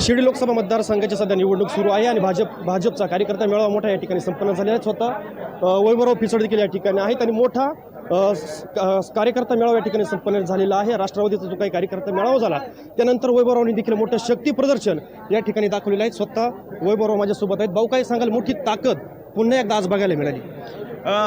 शिर्डी लोकसभा मतदारसंघाची सध्या निवडणूक सुरू आहे आणि भाजप भाजपचा कार्यकर्ता मेळावा मोठा या ठिकाणी संपन्न झालेला आहे. स्वतः अ, वैभवराव पिचड देखील या ठिकाणी आहेत आणि मोठा कार्यकर्ता मेळावा या ठिकाणी संपन्न झालेला आहे. राष्ट्रवादीचा जो काही कार्यकर्ता मेळावा झाला त्यानंतर वैभवरावने देखील मोठं शक्ती प्रदर्शन या ठिकाणी दाखवलेलं आहे. स्वतः वैभवराव माझ्यासोबत आहेत. भाऊ काय सांगाल? मोठी ताकद पुन्हा एकदा आज बघायला मिळाली.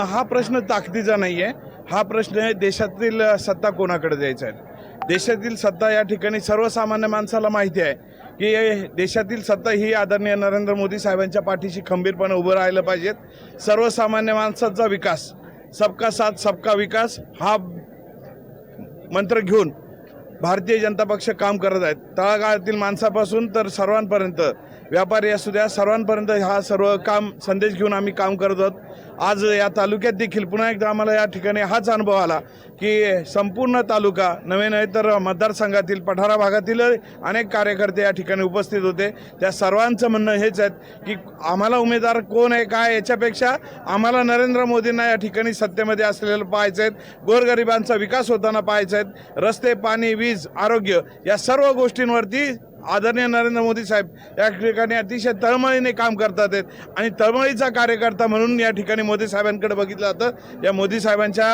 हा प्रश्न ताकदीचा नाही आहे हा प्रश्न आहे देशातील सत्ता कोणाकडे द्यायचा आहे? देशातील सत्ता या ठिकाणी सर्वसामान्य माणसाला माहिती आहे. की देशातील सत्ता ही आदरणीय नरेंद्र मोदी साहेबांच्या पाठीशी खंबीरपणे उभं राहिलं पाहिजेत. सर्वसामान्य माणसाचा विकास सबका साथ सबका विकास हा मंत्र घेऊन भारतीय जनता पक्ष काम करत आहेत. तळागाळातील माणसापासून तर सर्वांपर्यंत व्यापारी असू द्या सर्वांपर्यंत हा सर्व काम संदेश घेऊन आम्ही काम करत आहोत. आज या तालुक्यात देखील पुन्हा एकदा आम्हाला या ठिकाणी हाच अनुभव आला की संपूर्ण तालुका नवे नव्हे तर मतदारसंघातील पठारा भागातील अनेक कार्यकर्ते या ठिकाणी उपस्थित होते. त्या सर्वांचं म्हणणं हेच आहे की आम्हाला उमेदवार कोण आहे काय याच्यापेक्षा आम्हाला नरेंद्र मोदींना या ठिकाणी सत्तेमध्ये असलेलं पाहायचं आहेत. गोरगरिबांचा विकास होताना पाहायचा आहेत. रस्ते पाणी वीज आरोग्य या सर्व गोष्टींवरती आदरणीय नरेंद्र मोदी साहेब या ठिकाणी अतिशय तळमळीने काम करतात आहेत. आणि तळमळीचा कार्यकर्ता म्हणून या ठिकाणी मोदी साहेबांकडे बघितलं जातं. या मोदी साहेबांच्या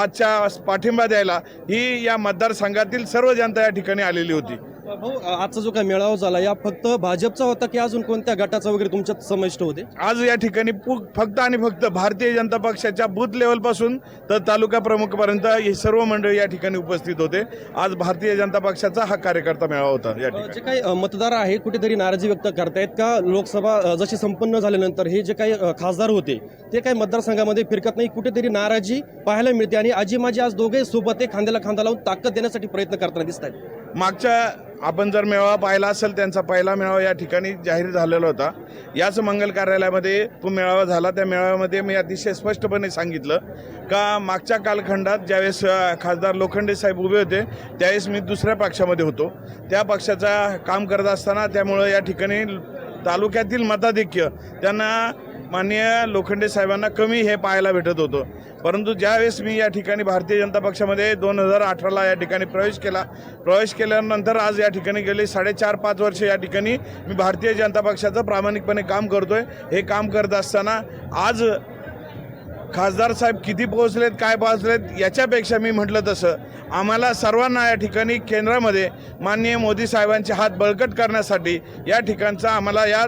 आजच्या पाठिंबा द्यायला ही या मतदारसंघातील सर्व जनता या ठिकाणी आलेली होती. भाऊ आजचा जो काही मेळावा झाला या फक्त भाजपचा होता की अजून कोणत्या गटाचा वगैरे तुमच्यात समाविष्ट होते? आज या ठिकाणी फक्त आणि फक्त भारतीय जनता पक्षाच्या बूथ लेवलपासून तर तालुका प्रमुखपर्यंत ही सर्व मंडळी या ठिकाणी उपस्थित होते. आज भारतीय जनता पक्षाचा हा कार्यकर्ता मेळावा होता या ठिकाणी जे काही मतदार आहे कुठेतरी नाराजी व्यक्त करतायत का? लोकसभा जशी संपन्न झाल्यानंतर हे जे काही खासदार होते ते काही मतदारसंघामध्ये फिरकत नाही कुठेतरी नाराजी पाहायला मिळते आणि आजी माझी आज दोघे सोबत खांद्याला खांदा लावून ताकद देण्यासाठी प्रयत्न करताना दिसत आहेत मागच्या आपण जर मेळावा पाहिला असेल त्यांचा पहिला मेळावा या ठिकाणी जाहीर झालेला होता. याच मंगल कार्यालयामध्ये तो मेळावा झाला. त्या मेळाव्यामध्ये मी अतिशय स्पष्टपणे सांगितलं का मागच्या कालखंडात ज्यावेळेस खासदार लोखंडे साहेब उभे होते त्यावेळेस मी दुसऱ्या पक्षामध्ये होतो. त्या पक्षाचा काम करत असताना त्यामुळं या ठिकाणी तालुक्यातील मताधिक्य त्यांना माननीय लोखंडे साहेबांना कमी हे पाहायला भेटत होतं. परंतु ज्यावेळेस मी या ठिकाणी भारतीय जनता पक्षामध्ये दोन हजार अठराला या ठिकाणी प्रवेश केला प्रवेश केल्यानंतर आज या ठिकाणी गेले साडेचार पाच वर्ष या ठिकाणी मी भारतीय जनता पक्षाचं प्रामाणिकपणे काम करतोय. हे काम करत असताना आज खासदार साहेब किती पोहोचलेत काय पोहोचलेत याच्यापेक्षा मी म्हटलं तसं. आम्हाला सर्वांना या ठिकाणी केंद्रामध्ये माननीय मोदी साहेबांचे हात बळकट करण्यासाठी या ठिकाणचा आम्हाला या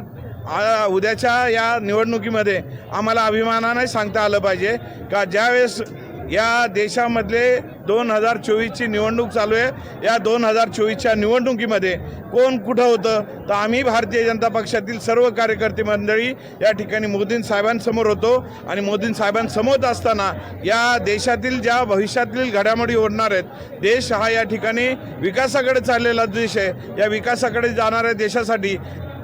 आ- उद्याच्या या निवडणुकीमध्ये आम्हाला अभिमानाने सांगता आलं पाहिजे का ज्यावेळेस या देशामधले दोन हजार चोवीसची निवडणूक चालू आहे या दोन हजार चोवीसच्या निवडणुकीमध्ये कोण कुठं होतं तर आम्ही भारतीय जनता पक्षातील सर्व कार्यकर्ते मंडळी या ठिकाणी मोदीं साहेबांसमोर होतो आणि मोदीं साहेबांसमोर असताना या देशातील ज्या भविष्यातील घडामोडी ओढणार आहेत देश हा या ठिकाणी विकासाकडे चाललेला देश आहे. या विकासाकडे जाणाऱ्या देशासाठी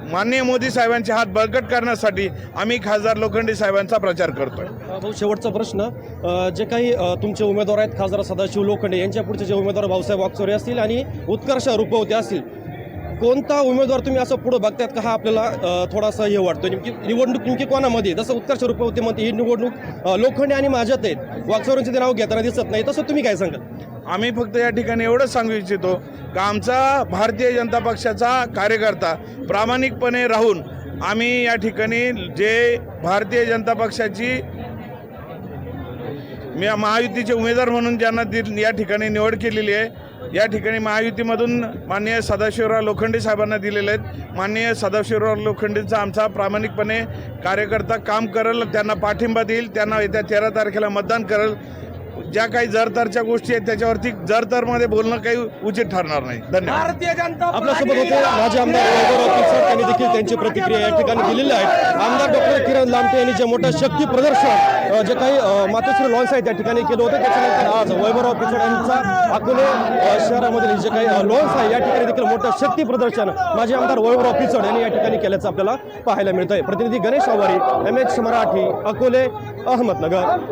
माननीय मोदी साहेबांचे हात बळकट करण्यासाठी आम्ही खासदार लोखंडे साहेबांचा प्रचार करतोय. भाऊ शेवटचा प्रश्न. जे काही तुमचे उमेदवार आहेत खासदार सदाशिव लोखंडे यांच्या पुढचे जे उमेदवार भाऊसाहेब वागचोरे असतील आणि उत्कर्ष रुपवते असतील कोणता उमेदवार तुम्ही असं पुढे बघतात का हा आपल्याला थोडासा हे वाटतो नेमकी निवडणूक नेमकी कोणामध्ये? जसं उत्कर्ष रुपवते म्हणते ही निवडणूक लोखंडे आणि माझ्यात आहेत. वागचोरेंचे ते नाव घेताना दिसत नाही. तसं तुम्ही काय सांगाल? आम्ही फक्त या ठिकाणी एवढंच सांगू इच्छितो का आमचा भारतीय जनता पक्षाचा कार्यकर्ता प्रामाणिकपणे राहून आम्ही या ठिकाणी जे भारतीय जनता पक्षाची मी महायुतीचे उमेदवार म्हणून ज्यांना दि या ठिकाणी निवड केलेली आहे या ठिकाणी महायुतीमधून माननीय सदाशिवराव लोखंडे साहेबांना दिलेले आहेत. माननीय सदाशिवराव लोखंडेचा आमचा प्रामाणिकपणे कार्यकर्ता काम करेल त्यांना पाठिंबा देईल त्यांना येत्या तेरा तारखेला मतदान करेल. ज्या काही जरतरच्या गोष्टी आहेत त्याच्यावरती जरतरमध्ये बोलणं काही उचित ठरणार नाही. धन्यवाद. भारतीय जनता आपल्यासोबत होते माजी आमदार त्यांनी देखील त्यांची प्रतिक्रिया या ठिकाणी दिलेली आहे. आमदार डॉक्टर किरण लामटे यांनी जे मोठं शक्ती प्रदर्शन जे काही मातोश्री लॉन्स आहे त्या ठिकाणी केलं होतं त्याच्यानंतर आज वैभवराव पिचड यांचा अकोले शहरामधील जे काही लॉन्स आहे या ठिकाणी देखील मोठं शक्ती प्रदर्शन माजी आमदार वैभवराव पिचड यांनी या ठिकाणी केल्याचं आपल्याला पाहायला मिळतंय. प्रतिनिधी गणेश आवारी एम एच मराठी अकोले अहमदनगर.